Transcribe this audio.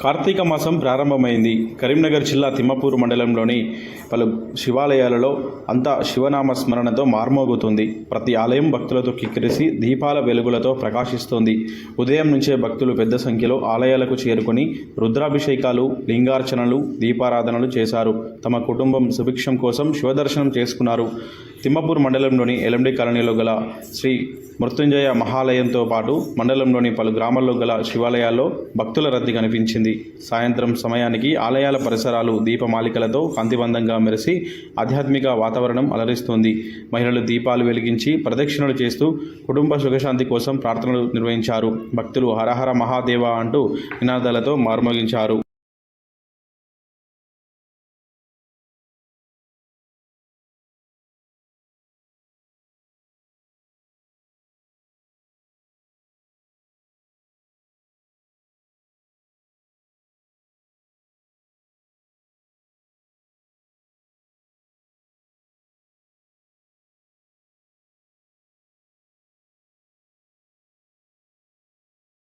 కార్తీక మాసం ప్రారంభమైంది. కరీంనగర్ జిల్లా తిమ్మపూరు మండలంలోని పలు శివాలయాలలో అంతా శివనామ స్మరణతో మార్మోగుతుంది. ప్రతి ఆలయం భక్తులతో కిక్కిరిసి దీపాల వెలుగులతో ప్రకాశిస్తోంది. ఉదయం నుంచే భక్తులు పెద్ద సంఖ్యలో ఆలయాలకు చేరుకుని రుద్రాభిషేకాలు లింగార్చనలు దీపారాధనలు చేశారు. తమ కుటుంబం సుభిక్షం కోసం శివదర్శనం చేసుకున్నారు. తిమ్మపూర్ మండలంలోని ఎలండి కాలనీలో గల శ్రీ మృత్యుంజయ మహాలయంతో పాటు మండలంలోని పలు గ్రామాల్లో గల శివాలయాల్లో భక్తుల రద్దీ కనిపించింది. సాయంత్రం సమయానికి ఆలయాల పరిసరాలు దీపమాలికలతో కాంతివంతంగా మెరిసి ఆధ్యాత్మిక వాతావరణం అలరిస్తోంది. మహిళలు దీపాలు వెలిగించి ప్రదక్షిణలు చేస్తూ కుటుంబ సుఖశాంతి కోసం ప్రార్థనలు నిర్వహించారు. భక్తులు హరహర మహాదేవ అంటూ నినాదాలతో మార్మోగించారు.